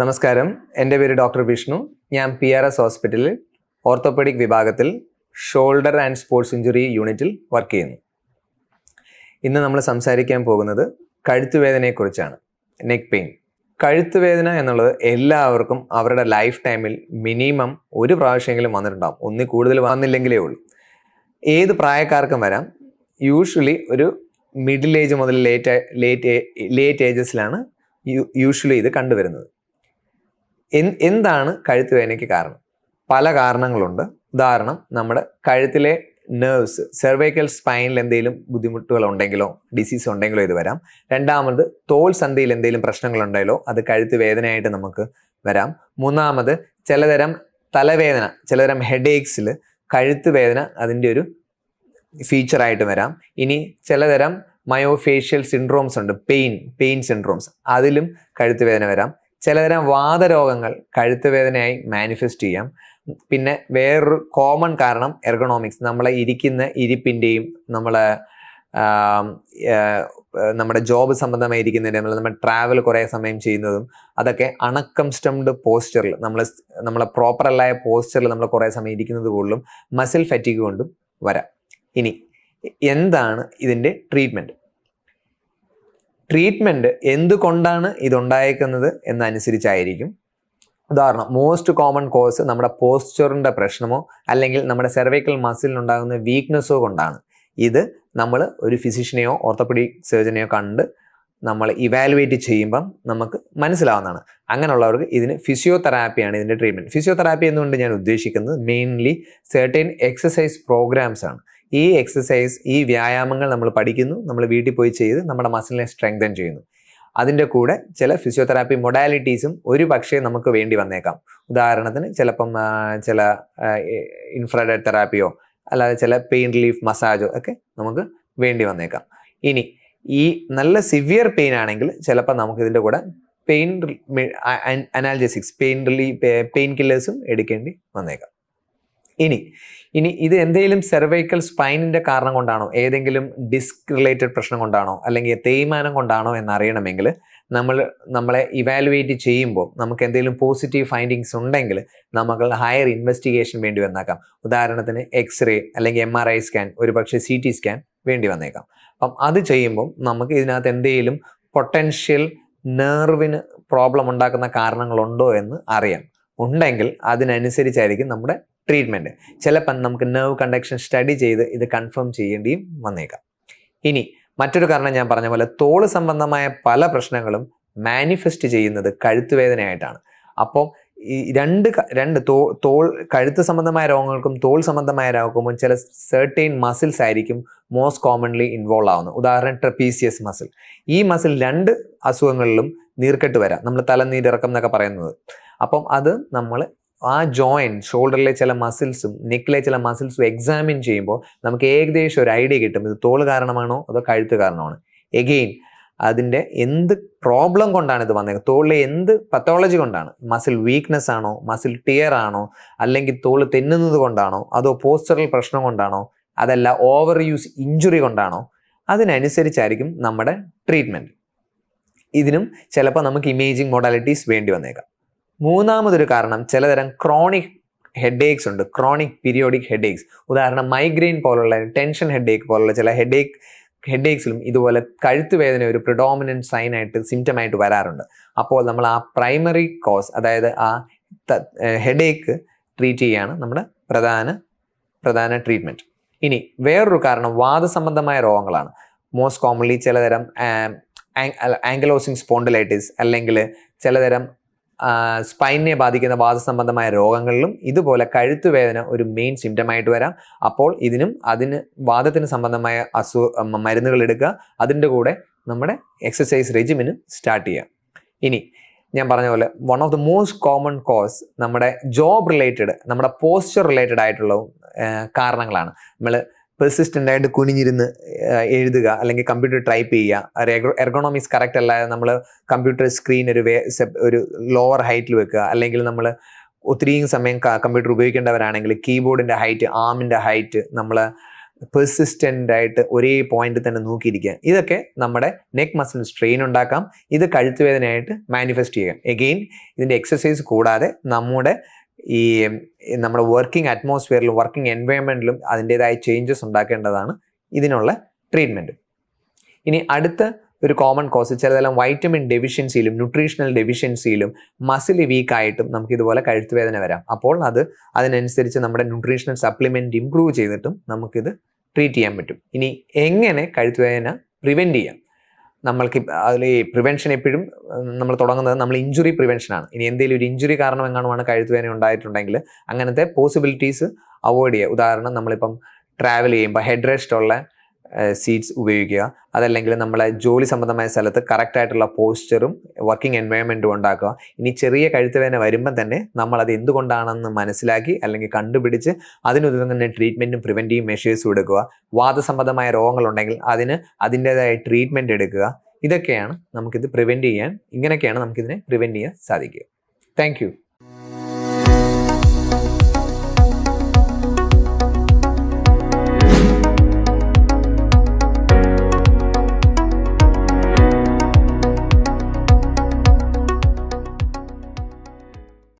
നമസ്കാരം. എന്റെ പേര് ഡോക്ടർ വിഷ്ണു. ഞാൻ പി ആർ എസ് ഹോസ്പിറ്റലിൽ ഓർത്തോപെഡിക് വിഭാഗത്തിൽ ഷോൾഡർ ആൻഡ് സ്പോർട്സ് ഇഞ്ചുറി യൂണിറ്റിൽ വർക്ക് ചെയ്യുന്നു. ഇന്ന് നമ്മൾ സംസാരിക്കാൻ പോകുന്നത് കഴുത്തുവേദനയെക്കുറിച്ചാണ് നെക്ക് പെയിൻ കഴുത്തുവേദന എന്നുള്ളത് എല്ലാവർക്കും അവരുടെ ലൈഫ് ടൈമിൽ മിനിമം ഒരു പ്രാവശ്യമെങ്കിലും വന്നിട്ടുണ്ടാകും ഒന്നിൽ കൂടുതൽ വന്നില്ലെങ്കിലേ ഉള്ളൂ. ഏത് പ്രായക്കാർക്കും വരാം. യൂഷ്വലി ഒരു മിഡിൽ ഏജ് മുതൽ ലേറ്റ് ലേറ്റ് ലേറ്റ് ഏജസിലാണ് യൂഷ്വലി ഇത് കണ്ടുവരുന്നത്. എന്താണ് കഴുത്ത് വേദനയ്ക്ക് കാരണം? പല കാരണങ്ങളുണ്ട്. ഉദാഹരണം നമ്മുടെ കഴുത്തിലെ നെർവ്സ് സെർവൈക്കൽ സ്പൈനിൽ എന്തെങ്കിലും ബുദ്ധിമുട്ടുകൾ ഉണ്ടെങ്കിലോ ഡിസീസ് ഉണ്ടെങ്കിലോ ഇത് വരാം. രണ്ടാമത് തോൾ സന്ധിയിൽ എന്തെങ്കിലും പ്രശ്നങ്ങൾ ഉണ്ടെങ്കിലോ അത് കഴുത്ത് വേദനയായിട്ട് നമുക്ക് വരാം. മൂന്നാമത് ചിലതരം തലവേദന ചിലതരം ഹെഡേക്സിൽ കഴുത്ത് വേദന അതിന്റെ ഒരു ഫീച്ചറായിട്ട് വരാം. ഇനി ചിലതരം മയോഫേഷ്യൽ സിൻഡ്രോംസ് ഉണ്ട് പെയിൻ പെയിൻ സിൻഡ്രോംസ് അതിലും കഴുത്ത് വേദന വരാം. ചിലതരം വാതരോഗങ്ങൾ കഴുത്ത് വേദനയായി മാനിഫെസ്റ്റ് ചെയ്യാം. പിന്നെ വേറൊരു കോമൺ കാരണം എർഗണോമിക്സ് നമ്മളെ ഇരിക്കുന്ന ഇരിപ്പിന്റെയും നമ്മൾ നമ്മുടെ ജോബ് സംബന്ധമായി ഇരിക്കുന്നതിന്റെ നമ്മൾ നമ്മൾ ട്രാവൽ കുറേ സമയം ചെയ്യുന്നതും അതൊക്കെ അണക്കം സ്റ്റംഡ് പോസ്റ്ററിൽ നമ്മൾ നമ്മളെ പ്രോപ്പറല്ലായ പോസ്റ്ററിൽ നമ്മൾ കുറേ സമയം ഇരിക്കുന്നത് കൊണ്ടും മസിൽ ഫറ്റിക് കൊണ്ടും വരാം. ഇനി എന്താണ് ഇതിന്റെ ട്രീറ്റ്മെന്റ് ട്രീറ്റ്മെന്റ് എന്തുകൊണ്ടാണ് ഇതുണ്ടായേക്കുന്നത് എന്നനുസരിച്ചായിരിക്കും. ഉദാഹരണം മോസ്റ്റ് കോമൺ കോസ് നമ്മുടെ പോസ്ചറിന്റെ പ്രശ്നമോ അല്ലെങ്കിൽ നമ്മുടെ സെർവൈക്കൽ മസിലിനുണ്ടാകുന്ന വീക്ക്നെസ്സോ കൊണ്ടാണ്. ഇത് നമ്മൾ ഒരു ഫിസിഷ്യനെയോ ഓർത്തോപെഡിക് സർജനെയോ കണ്ട് നമ്മൾ ഇവാലുവേറ്റ് ചെയ്യുമ്പം നമുക്ക് മനസ്സിലാവുന്നതാണ്. അങ്ങനെയുള്ളവർക്ക് ഇതിന് ഫിസിയോതെറാപ്പിയാണ് ഇതിന്റെ ട്രീറ്റ്മെന്റ് ഫിസിയോതെറാപ്പി എന്നുകൊണ്ട് ഞാൻ ഉദ്ദേശിക്കുന്നത്? മെയിൻലി സെർട്ടൈൻ എക്സസൈസ് പ്രോഗ്രാംസ് ആണ്. ഈ എക്സസൈസ് ഈ വ്യായാമങ്ങൾ നമ്മൾ പഠിക്കുന്നു നമ്മൾ വീട്ടിൽ പോയി ചെയ്ത് നമ്മുടെ മസിലിനെ സ്ട്രെങ്തൻ ചെയ്യുന്നു. അതിന്റെ കൂടെ ചില ഫിസിയോതെറാപ്പി മൊഡാലിറ്റീസും ഒരു പക്ഷേ നമുക്ക് വേണ്ടി വന്നേക്കാം. ഉദാഹരണത്തിന് ചിലപ്പം ചില ഇൻഫ്രാറെഡ് തെറാപ്പിയോ അല്ലാതെ ചില പെയിൻ റിലീഫ് മസാജോ ഒക്കെ നമുക്ക് വേണ്ടി വന്നേക്കാം. ഇനി ഈ നല്ല സിവിയർ പെയിൻ ആണെങ്കിൽ ചിലപ്പോൾ നമുക്ക് ഇതിന്റെ കൂടെ pain analgesics pain relief pain കില്ലേഴ്സും എടുക്കേണ്ടി വന്നേക്കാം. ഇനി ഇനി ഇത് എന്തെങ്കിലും സെർവൈക്കൽ സ്പൈനിന്റെ കാരണം കൊണ്ടാണോ? ഏതെങ്കിലും ഡിസ്ക് റിലേറ്റഡ് പ്രശ്നം കൊണ്ടാണോ? അല്ലെങ്കിൽ തേയ്മാനം കൊണ്ടാണോ എന്നറിയണമെങ്കിൽ നമ്മൾ നമ്മളെ ഇവാലുവേറ്റ് ചെയ്യുമ്പോൾ നമുക്ക് എന്തെങ്കിലും പോസിറ്റീവ് ഫൈൻഡിങ്സ് ഉണ്ടെങ്കിൽ നമുക്ക് ഹയർ ഇൻവെസ്റ്റിഗേഷൻ വേണ്ടി വന്നേക്കാം. ഉദാഹരണത്തിന് എക്സ്റേ അല്ലെങ്കിൽ എം ആർ ഐ സ്കാൻ ഒരു പക്ഷേ സി ടി സ്കാൻ വേണ്ടി വന്നേക്കാം. അപ്പം അത് ചെയ്യുമ്പോൾ നമുക്ക് ഇതിനകത്ത് എന്തെങ്കിലും പൊട്ടൻഷ്യൽ നെർവിന് പ്രോബ്ലം ഉണ്ടാക്കുന്ന കാരണങ്ങളുണ്ടോ എന്ന് അറിയാം. ഉണ്ടെങ്കിൽ അതിനനുസരിച്ചായിരിക്കും നമ്മുടെ ട്രീറ്റ്മെന്റ് ചിലപ്പം നമുക്ക് നെർവ് കണ്ടക്ഷൻ സ്റ്റഡി ചെയ്ത് ഇത് കൺഫേം ചെയ്യേണ്ടിയും വന്നേക്കാം. ഇനി മറ്റൊരു കാരണം ഞാൻ പറഞ്ഞ പോലെ തോൾ സംബന്ധമായ പല പ്രശ്നങ്ങളും മാനിഫെസ്റ്റ് ചെയ്യുന്നത് കഴുത്തുവേദനയായിട്ടാണ് അപ്പം ഈ രണ്ട് രണ്ട് തോ തോൾ കഴുത്ത് സംബന്ധമായ രോഗങ്ങൾക്കും തോൾ സംബന്ധമായ രോഗങ്ങൾക്കും ചില സെർട്ടൈൻ മസിൽസ് ആയിരിക്കും മോസ്റ്റ് കോമൺലി ഇൻവോൾവ് ആവുന്നത്. ഉദാഹരണം ട്രപ്പീസിയസ് മസിൽ ഈ മസിൽ രണ്ട് അസുഖങ്ങളിലും നീർക്കെട്ട് വരാം. നമ്മൾ തലനീരിറക്കം എന്നൊക്കെ പറയുന്നത്. അപ്പം അത് നമ്മൾ ആ ജോയിന്റ് ഷോൾഡറിലെ ചില മസിൽസും നെക്കിലെ ചില മസിൽസും എക്സാമിൻ ചെയ്യുമ്പോൾ നമുക്ക് ഏകദേശം ഒരു ഐഡിയ കിട്ടും. ഇത് തോൾ കാരണമാണോ അതോ കഴുത്ത് കാരണമാണോ? എഗെയിൻ അതിന്റെ എന്ത് പ്രോബ്ലം കൊണ്ടാണ് ഇത് വന്നത് തോളിലെ എന്ത് പത്തോളജി കൊണ്ടാണ്? മസിൽ വീക്ക്നെസ് ആണോ? മസിൽ ടിയർ ആണോ? അല്ലെങ്കിൽ തോൾ തെന്നുന്നത് കൊണ്ടാണോ? അതോ പോസ്റ്ററൽ പ്രശ്നം കൊണ്ടാണോ? അതല്ല ഓവർ യൂസ് ഇഞ്ചുറി കൊണ്ടാണോ? അതിനനുസരിച്ചായിരിക്കും നമ്മുടെ ട്രീറ്റ്മെന്റ് ഇതിനും ചിലപ്പോൾ നമുക്ക് ഇമേജിങ് മോഡാലിറ്റീസ് വേണ്ടി വന്നേക്കാം. മൂന്നാമതൊരു കാരണം ചിലതരം ക്രോണിക് ഹെഡ് ഏക്സ് ഉണ്ട്. ക്രോണിക് പീരിയോഡിക് ഹെഡ് ഏക്സ് ഉദാഹരണം മൈഗ്രെയിൻ പോലുള്ള ടെൻഷൻ ഹെഡ് ഏക്ക് പോലുള്ള ചില ഹെഡ് ഏക്ക് ഹെഡ് ഏക്സിലും ഇതുപോലെ കഴുത്ത് വേദന ഒരു പ്രിഡോമിനന്റ് സൈനായിട്ട് സിംറ്റമായിട്ട് വരാറുണ്ട്. അപ്പോൾ നമ്മൾ ആ പ്രൈമറി കോസ് അതായത് ആ ഹെഡ് ഏക്ക് ട്രീറ്റ് ചെയ്യുകയാണ് നമ്മുടെ പ്രധാന പ്രധാന ട്രീറ്റ്മെന്റ് ഇനി വേറൊരു കാരണം വാദസംബന്ധമായ രോഗങ്ങളാണ്. മോസ്റ്റ് കോമൺലി ചിലതരം ആംഗലോസിങ് സ്പോണ്ടലൈറ്റിസ് അല്ലെങ്കിൽ ചിലതരം സ്പൈനെ ബാധിക്കുന്ന വാദസംബന്ധമായ രോഗങ്ങളിലും ഇതുപോലെ കഴുത്തുവേദന ഒരു മെയിൻ സിംറ്റമായിട്ട് വരാം. അപ്പോൾ ഇതിനും അതിന് വാദത്തിന് സംബന്ധമായ അസു മരുന്നുകൾ എടുക്കുക. അതിന്റെ കൂടെ നമ്മുടെ എക്സസൈസ് റെജിമിന് സ്റ്റാർട്ട് ചെയ്യാം. ഇനി ഞാൻ പറഞ്ഞ പോലെ one of the most common cause നമ്മുടെ ജോബ് റിലേറ്റഡ് നമ്മുടെ പോസ്ചർ റിലേറ്റഡ് ആയിട്ടുള്ള കാരണങ്ങളാണ്. നമ്മൾ പെർസിസ്റ്റന്റ് ആയിട്ട് കുനിഞ്ഞിരുന്ന് എഴുതുക അല്ലെങ്കിൽ കമ്പ്യൂട്ടർ ടൈപ്പ് ചെയ്യുക. എർഗോണോമിക്സ് കറക്റ്റ് അല്ലാതെ നമ്മൾ കമ്പ്യൂട്ടർ സ്ക്രീൻ ഒരു വേ ഒരു ലോവർ ഹൈറ്റിൽ വെക്കുക. അല്ലെങ്കിൽ നമ്മൾ ഒത്തിരിയും സമയം കമ്പ്യൂട്ടർ ഉപയോഗിക്കേണ്ടവരാണെങ്കിൽ കീബോർഡിന്റെ ഹൈറ്റ് ആമിന്റെ ഹൈറ്റ് നമ്മൾ പെർസിസ്റ്റന്റ് ആയിട്ട് ഒരേ പോയിന്റ് തന്നെ നോക്കിയിരിക്കുക. ഇതൊക്കെ നമ്മുടെ നെക്ക് മസിൽ സ്ട്രെയിൻ ഉണ്ടാക്കാം. ഇത് കഴുത്തുവേദനയായിട്ട് മാനിഫെസ്റ്റ് ചെയ്യാം എഗെയിൻ ഇതിന്റെ എക്സസൈസ് കൂടാതെ നമ്മുടെ ഈ നമ്മുടെ വർക്കിംഗ് അറ്റ്മോസ്ഫിയറിലും വർക്കിംഗ് എൻവയോൺമെന്റിലും അതിന്റെതായ ചേഞ്ചസ് ഉണ്ടാക്കേണ്ടതാണ് ഇതിനുള്ള ട്രീറ്റ്മെന്റ് ഇനി അടുത്ത ഒരു കോമൺ കോസ് ചിലതെല്ലാം വൈറ്റമിൻ ഡെഫിഷ്യൻസിയിലും ന്യൂട്രീഷണൽ ഡെഫിഷ്യൻസിയിലും മസിൽ വീക്ക് ആയിട്ടും നമുക്ക് ഇതുപോലെ കഴുത്തുവേദന വരാം. അപ്പോൾ അത് അതിനനുസരിച്ച് നമ്മുടെ ന്യൂട്രീഷണൽ സപ്ലിമെന്റ് ഇംപ്രൂവ് ചെയ്തിട്ടും നമുക്കിത് ട്രീറ്റ് ചെയ്യാൻ പറ്റും. ഇനി എങ്ങനെ കഴുത്തുവേദന പ്രിവെന്റ് ചെയ്യാം? നമ്മൾക്ക് അതിൽ പ്രിവെൻഷൻ എപ്പോഴും നമ്മൾ തുടങ്ങുന്നത് നമ്മൾ ഇഞ്ചുറി പ്രിവെൻഷനാണ് ഇനി എന്തെങ്കിലും ഒരു ഇഞ്ചുറി കാരണം എങ്ങാനുമാണ് കഴുത്ത് വേദന ഉണ്ടായിട്ടുണ്ടെങ്കിൽ അങ്ങനത്തെ പോസിബിലിറ്റീസ് അവോയ്ഡ് ചെയ്യുക. ഉദാഹരണം നമ്മളിപ്പം ട്രാവൽ ചെയ്യുമ്പോൾ ഹെഡ് റെസ്റ്റ് ഉള്ള സീറ്റ്സ് ഉപയോഗിക്കുക. അതല്ലെങ്കിൽ നമ്മളെ ജോലി സംബന്ധമായ സ്ഥലത്ത് കറക്റ്റ് ആയിട്ടുള്ള പോസ്റ്ററും വർക്കിംഗ് എൻവയോൺമെന്റും ഉണ്ടാക്കുക. ഇനി ചെറിയ കഴുത്ത് വരുമ്പോൾ വരുമ്പം തന്നെ നമ്മൾ അത് എന്തുകൊണ്ടാണെന്ന് മനസ്സിലാക്കി അല്ലെങ്കിൽ കണ്ടുപിടിച്ച് അതിനുതന്നെ ട്രീറ്റ്മെന്റും പ്രിവെന്റീവ് മെഷേഴ്സും എടുക്കുക. വാദസംബന്ധമായ രോഗങ്ങളുണ്ടെങ്കിൽ അതിന് അതിന്റേതായ ട്രീറ്റ്മെന്റ് എടുക്കുക. ഇതൊക്കെയാണ് നമുക്കിത് പ്രിവെന്റ് ചെയ്യാൻ ഇങ്ങനെയൊക്കെയാണ് നമുക്കിതിനെ പ്രിവെന്റ് ചെയ്യാൻ സാധിക്കുക. താങ്ക്